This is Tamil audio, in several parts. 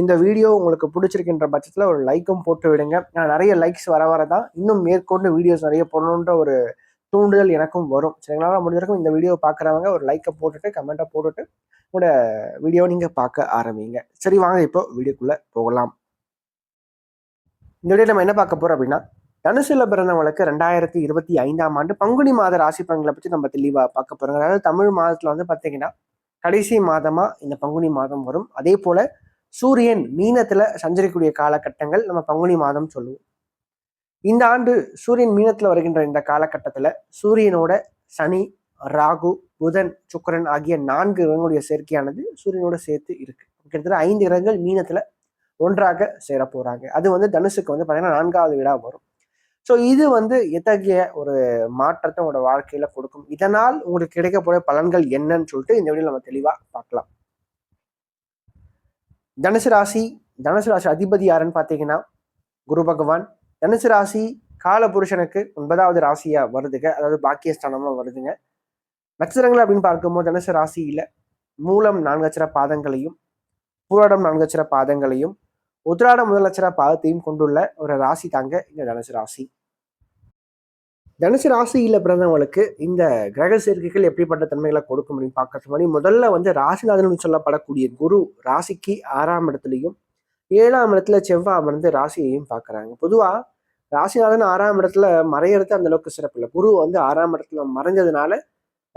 இந்த வீடியோ உங்களுக்கு பிடிச்சிருக்கின்ற பட்சத்தில் ஒரு லைக்கும் போட்டு விடுங்க. நான் நிறைய லைக்ஸ் வர வர தான் இன்னும் மேற்கொண்டு வீடியோஸ் நிறைய போடணுன்ற ஒரு தூண்டுதல் எனக்கும் வரும். சரிங்களா? முடிஞ்ச வரைக்கும் இந்த வீடியோ பார்க்குறவங்க ஒரு லைக்கை போட்டுட்டு கமெண்ட்டை போட்டுட்டு உங்களோட வீடியோ நீங்கள் பார்க்க ஆரம்பிங்க. சரி வாங்க இப்போ வீடியோக்குள்ளே போகலாம். இந்த வீடியோ நம்ம என்ன பார்க்க போகிறோம் அப்படின்னா தனுசுல பிறந்தவங்களுக்கு ரெண்டாயிரத்தி இருபத்தி ஐந்தாம் ஆண்டு பங்குனி மாத ராசி பலன்களை பற்றி நம்ம தெளிவாக பார்க்க போகிறோம் அதாவது தமிழ் மாதத்தில் வந்து பார்த்தீங்கன்னா கடைசி மாதமாக இந்த பங்குனி மாதம் வரும். அதே போல் சூரியன் மீனத்துல சஞ்சரிக்கக்கூடிய காலகட்டங்கள் நம்ம பங்குனி மாதம் சொல்லுவோம். இந்த ஆண்டு சூரியன் மீனத்துல வருகின்ற இந்த காலகட்டத்துல சூரியனோட சனி ராகு புதன் சுக்கரன் ஆகிய நான்கு கிரகங்களுடைய சேர்க்கையானது சூரியனோட சேர்த்து இருக்கு. கிட்டத்தட்ட ஐந்து கிரகங்கள் மீனத்துல ஒன்றாக சேர போறாங்க அது வந்து தனுசுக்கு வந்து பார்த்தீங்கன்னா நான்காவது வீடா வரும். ஸோ இது வந்து எத்தகைய ஒரு மாற்றத்தை உங்களோட வாழ்க்கையில கொடுக்கும்? இதனால் உங்களுக்கு கிடைக்கக்கூடிய பலன்கள் என்னன்னு சொல்லிட்டு இந்த வீடியோ நம்ம தெளிவா பார்க்கலாம். தனுசு ராசி தனுசு ராசி அதிபதி யாருன்னு பார்த்தீங்கன்னா குரு பகவான். தனுசு ராசி கால புருஷனுக்கு ஒன்பதாவது ராசியா வருதுங்க. அதாவது பாக்கியஸ்தானமா வருதுங்க. நட்சத்திரங்கள் அப்படின்னு பார்க்கும்போது தனுசு ராசியில மூலம் நான்கு அச்சர பாதங்களையும் பூராடம் நான்கு அச்சர பாதங்களையும் உத்திராடம் முதல் பாதத்தையும் கொண்டுள்ள ஒரு ராசி தாங்க இந்த தனுசு ராசி. தனுசு ராசியில் பிறந்தவங்களுக்கு இந்த கிரக சேர்க்கைகள் எப்படிப்பட்ட தன்மைகளை கொடுக்கும் அப்படின்னு பார்க்கறது முன்னாடி முதல்ல வந்து ராசிநாதன் சொல்லப்படக்கூடிய குரு ராசிக்கு ஆறாம் இடத்துலையும் ஏழாம் இடத்துல செவ்வாய் அமர்ந்து ராசியையும் பார்க்குறாங்க. பொதுவாக ராசிநாதன் ஆறாம் இடத்துல மறையறது அந்த அளவுக்கு சிறப்பு இல்லை. குரு வந்து ஆறாம் இடத்துல மறைஞ்சதுனால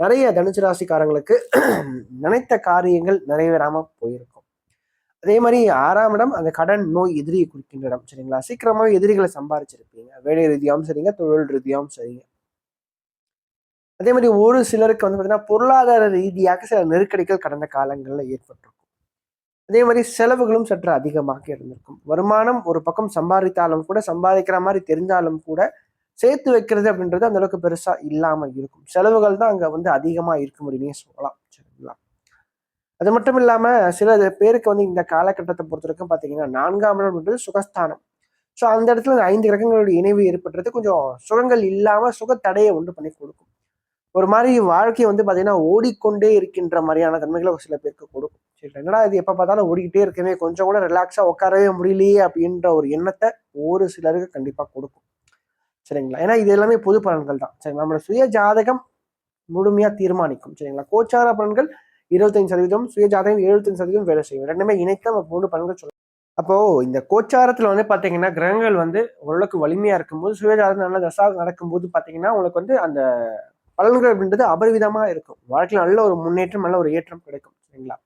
நிறைய தனுசு ராசிக்காரங்களுக்கு நினைத்த காரியங்கள் நிறைவேறாமல் போயிருக்கும். அதே மாதிரி ஆறாம் இடம் அந்த கடன் நோய் எதிரியை குறிக்கின்ற இடம் சரிங்களா? சீக்கிரமாக எதிரிகளை சம்பாரிச்சிருப்பீங்க. வேலை ரீதியாகவும் சரிங்க தொழில் ரீதியாகவும் சரிங்க. அதே மாதிரி ஒரு சிலருக்கு வந்து பார்த்தீங்கன்னா பொருளாதார ரீதியாக சில நெருக்கடிகள் கடந்த காலங்களில் ஏற்பட்டிருக்கும். அதே மாதிரி செலவுகளும் சற்று அதிகமாக இருந்திருக்கும். வருமானம் ஒரு பக்கம் சம்பாதித்தாலும் கூட சம்பாதிக்கிற மாதிரி தெரிஞ்சாலும் கூட சேர்த்து வைக்கிறது அப்படின்றது அந்த அளவுக்கு இல்லாமல் இருக்கும். செலவுகள் தான் அங்கே வந்து அதிகமாக இருக்க முடியுமே சொல்லலாம். சரி. அது மட்டும் இல்லாம சில பேருக்கு வந்து இந்த காலகட்டத்தை பொறுத்த வரைக்கும் பாத்தீங்கன்னா நான்காம் இடம்ன்றது சுகஸ்தானம். ஸோ அந்த இடத்துல இந்த ஐந்து கிரகங்களுடைய இணைவு ஏற்படுறது கொஞ்சம் சுகங்கள் இல்லாம சுகத்தடையை உண்டு பண்ணி கொடுக்கும். ஒரு மாதிரி வாழ்க்கையை வந்து பாத்தீங்கன்னா ஓடிக்கொண்டே இருக்கின்ற மாதிரியான தன்மைகளை ஒரு சில பேருக்கு கொடுக்கும். சரி என்னடா இது எப்ப பார்த்தாலும் ஓடிக்கிட்டே இருக்கவே கொஞ்சம் கூட ரிலாக்ஸா உட்காரவே முடியலையே அப்படின்ற ஒரு எண்ணத்தை ஒரு சிலருக்கு கண்டிப்பா கொடுக்கும். சரிங்களா? ஏன்னா இது எல்லாமே பொது பலன்கள் தான். சரிங்களா? நம்மளோட சுய ஜாதகம் முழுமையா தீர்மானிக்கும். சரிங்களா? கோச்சார பலன்கள் இருபத்தஞ்சு சதவீதம் சுயஜாதகம் எழுபத்தஞ்சு சதவீதம் வேலை செய்யும். ரெண்டுமே இணைத்து நம்ம மூணு பலன்கள் சொல்லலாம் அப்போ இந்த கோச்சாரத்துல வந்து பாத்தீங்கன்னா கிரகங்கள் வந்து ஓரளவுக்கு வலிமையா இருக்கும்போது சுயஜாதகம் நல்ல தசா நடக்கும்போது பாத்தீங்கன்னா உங்களுக்கு வந்து அந்த பலன்கள் அப்படின்றது அபரிவிதமா இருக்கும். வாழ்க்கையில் நல்ல ஒரு முன்னேற்றம் நல்ல ஒரு ஏற்றம் கிடைக்கும். சரிங்களா?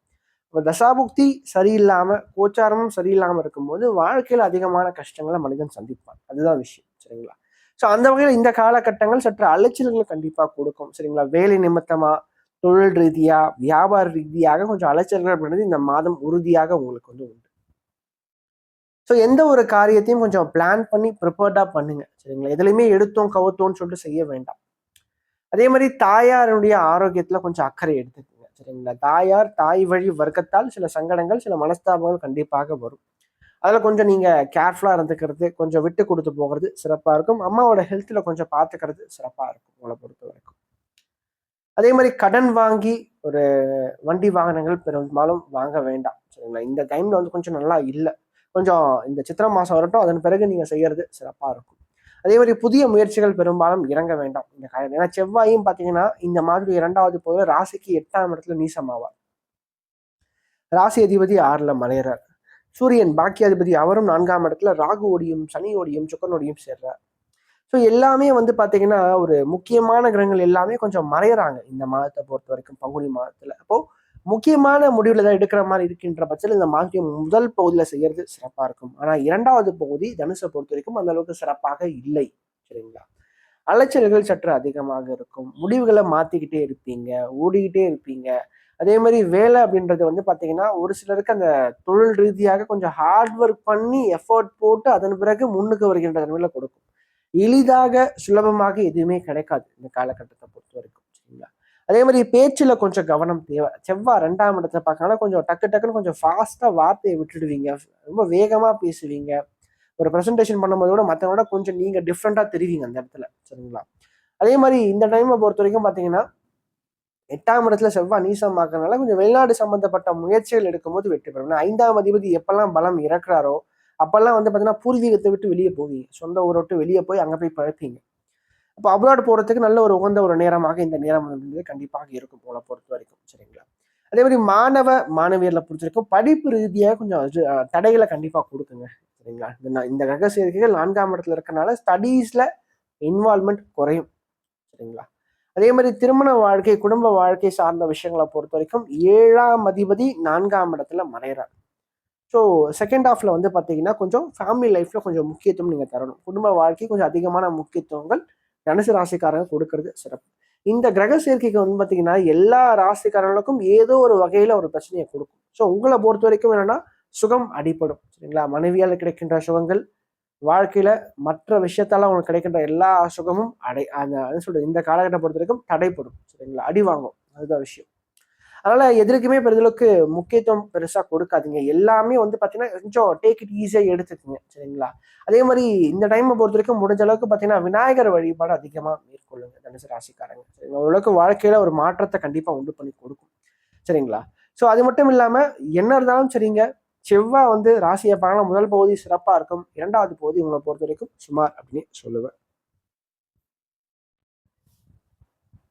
இப்போ தசாபுக்தி சரியில்லாம கோச்சாரமும் சரியில்லாம இருக்கும்போது வாழ்க்கையில் அதிகமான கஷ்டங்களை மனிதன் சந்திப்பான். அதுதான் விஷயம். சரிங்களா? ஸோ அந்த வகையில் இந்த காலகட்டங்கள் சற்று அலைச்சல்களை கண்டிப்பாக கொடுக்கும். சரிங்களா? வேலை நிமித்தமாக தொழில் ரீதியா வியாபார ரீதியாக கொஞ்சம் அலைச்சல்கள் அப்படின்றது இந்த மாதம் உறுதியாக உங்களுக்கு வந்து உண்டு. ஸோ எந்த ஒரு காரியத்தையும் கொஞ்சம் பிளான் பண்ணி ப்ரிப்பேர்டாக பண்ணுங்க. சரிங்களா? எதுலையுமே எடுத்தோம் கவுத்தோம்னு சொல்லிட்டு செய்ய வேண்டாம். அதே மாதிரி தாயாருடைய ஆரோக்கியத்தில் கொஞ்சம் அக்கறை எடுத்துக்கோங்க. சரிங்களா? தாயார் தாய் வழி வர்க்கத்தால் சில சங்கடங்கள் சில மனஸ்தாபங்கள் கண்டிப்பாக வரும். அதில் கொஞ்சம் நீங்கள் கேர்ஃபுல்லாக இருந்துக்கிறது கொஞ்சம் விட்டு கொடுத்து போகிறது சிறப்பாக இருக்கும். அம்மாவோட ஹெல்த்தில் கொஞ்சம் பார்த்துக்கிறது சிறப்பாக இருக்கும் உங்களை பொறுத்த வரைக்கும் அதே மாதிரி கடன் வாங்கி ஒரு வண்டி வாகனங்கள் பெரும்பாலும் வாங்க வேண்டாம். சரிங்களா? இந்த டைம்ல வந்து கொஞ்சம் நல்லா இல்லை. கொஞ்சம் இந்த சித்திரை மாதம் வரட்டும் அதன் பிறகு நீங்கள் செய்யறது சிறப்பாக இருக்கும். அதே மாதிரி புதிய முயற்சிகள் பெரும்பாலும் இறங்க வேண்டாம். இந்த காலம் ஏன்னா செவ்வாயும் பார்த்தீங்கன்னா இந்த மாதிரி இரண்டாவது போது ராசிக்கு எட்டாம் இடத்துல நீசமாவார். ராசி அதிபதி ஆறுல மலையறார் சூரியன் பாக்கியாதிபதி அவரும் நான்காம் இடத்துல ராகு ஓடியும் சனி ஓடியும் சுக்கரனோடியும் சேர்றார். ஸோ எல்லாமே வந்து பார்த்தீங்கன்னா ஒரு முக்கியமான கிரகங்கள் எல்லாமே கொஞ்சம் மறையறாங்க. இந்த மாதத்தை பொறுத்த வரைக்கும் பங்குனி மாதத்தில். அப்போ முக்கியமான முடிவில் தான் எடுக்கிற மாதிரி இருக்கின்ற பட்சத்தில் இந்த மாதத்தின் முதல் பகுதியில் செய்யறது சிறப்பாக இருக்கும். ஆனால் இரண்டாவது பகுதி தனுசை பொறுத்த வரைக்கும் அந்த அளவுக்கு சிறப்பாக இல்லை. சரிங்களா? அலைச்சல்கள் சற்று அதிகமாக இருக்கும். முடிவுகளை மாற்றிக்கிட்டே இருப்பீங்க. ஓடிக்கிட்டே இருப்பீங்க. அதே மாதிரி வேலை அப்படின்றது வந்து பார்த்தீங்கன்னா ஒரு சிலருக்கு அந்த தொழில் ரீதியாக கொஞ்சம் ஹார்ட் ஒர்க் பண்ணி எஃபர்ட் போட்டு அதன் பிறகு முன்னுக்கு வருகின்ற தன்மையில் கொடுக்கும். எளிதாக சுலபமாக எதுவுமே கிடைக்காது இந்த காலகட்டத்தை பொறுத்த வரைக்கும் சரிங்களா? அதே மாதிரி பேச்சுல கொஞ்சம் கவனம் தேவை. செவ்வாய் ரெண்டாம் இடத்துல பார்க்கணும் கொஞ்சம் டக்கு டக்குன்னு கொஞ்சம் ஃபாஸ்டா வார்த்தையை விட்டுடுவீங்க. ரொம்ப வேகமா பேசுவீங்க. ஒரு ப்ரெசன்டேஷன் பண்ணும்போது கூட மற்றவங்களோட கொஞ்சம் நீங்க டிஃப்ரெண்டா தெரிவிங்க அந்த இடத்துல சரிங்களா? அதே மாதிரி இந்த டைமை பொறுத்த வரைக்கும் பார்த்தீங்கன்னா எட்டாம் இடத்துல செவ்வாய் நீசம் நீசமாக்கறனால கொஞ்சம் வெளிநாடு சம்பந்தப்பட்ட முயற்சிகள் எடுக்கும்போது வெற்றி பெறும். ஐந்தாம் அதிபதி எப்பெல்லாம் பலம் இறக்குறாரோ அப்போல்லாம் வந்து பார்த்தீங்கன்னா பூர்வீகத்தை விட்டு வெளியே போவீங்க. சொந்த ஊரை விட்டு வெளியே போய் அங்கே போய் பழப்பீங்க. அப்போ அப்ராட் போகிறதுக்கு நல்ல ஒரு உகந்த ஒரு நேரமாக இந்த நேரம் வந்து கண்டிப்பாக இருக்கும் போல பொறுத்த வரைக்கும். சரிங்களா? அதே மாதிரி மாணவ மாணவியர்களை பொறுத்திருக்கும் படிப்பு ரீதியாக கொஞ்சம் தடைகளை கண்டிப்பாக கொடுக்குங்க. சரிங்களா? இந்த இந்த கிரக சேர்க்கைகள் நான்காம் இடத்துல இருக்கறனால ஸ்டடீஸில் இன்வால்மெண்ட் குறையும். சரிங்களா? அதே மாதிரி திருமண வாழ்க்கை குடும்ப வாழ்க்கை சார்ந்த விஷயங்களை பொறுத்த வரைக்கும் ஏழாம் அதிபதி நான்காம் இடத்துல மறைகிறார். ஸோ செகண்ட் ஹாஃபில் வந்து பார்த்தீங்கன்னா கொஞ்சம் ஃபேமிலி லைஃப்பில் கொஞ்சம் முக்கியத்துவம் நீங்கள் தரணும். குடும்ப வாழ்க்கை கொஞ்சம் அதிகமான முக்கியத்துவங்கள் தனுசு ராசிக்காரங்க கொடுக்கறது சிறப்பு. இந்த கிரக சேர்க்கைக்கு வந்து பார்த்தீங்கன்னா எல்லா ராசிக்காரங்களுக்கும் ஏதோ ஒரு வகையில் ஒரு பிரச்சனையை கொடுக்கும். ஸோ உங்களை பொறுத்த வரைக்கும் என்னென்னா சுகம் அடிப்படும் சரிங்களா? மனைவியால் கிடைக்கின்ற சுகங்கள் வாழ்க்கையில் மற்ற விஷயத்தால் உங்களுக்கு கிடைக்கின்ற எல்லா சுகமும் அடை அந்த சொல்கிறது இந்த காலகட்டம் பொறுத்த வரைக்கும் தடைப்படும் சரிங்களா? அடி வாங்கும். அதுதான் விஷயம். அதனால எதற்குமே பெருந்தளவுக்கு முக்கியத்துவம் பெருசா கொடுக்காதீங்க. எல்லாமே வந்து பாத்தீங்கன்னா கொஞ்சம் டேக் இட் ஈஸியா எடுத்துக்கோங்க. சரிங்களா? அதே மாதிரி இந்த டைமை பொறுத்த வரைக்கும் முடிஞ்ச அளவுக்கு பாத்தீங்கன்னா விநாயகர் வழிபாடு அதிகமா மேற்கொள்ளுங்க தனுசு ராசிக்காரங்க. சரிங்களா? ஓரளவுக்கு வாழ்க்கையில ஒரு மாற்றத்தை கண்டிப்பா உண்டு பண்ணி கொடுக்கும். சரிங்களா? ஸோ அது மட்டும் இல்லாம என்ன இருந்தாலும் சரிங்க. செவ்வாய் வந்து ராசியை பார்க்கலாம் முதல் பகுதி சிறப்பா இருக்கும். இரண்டாவது பகுதி உங்களை பொறுத்த வரைக்கும் சுமார் அப்படின்னு சொல்லுவேன்.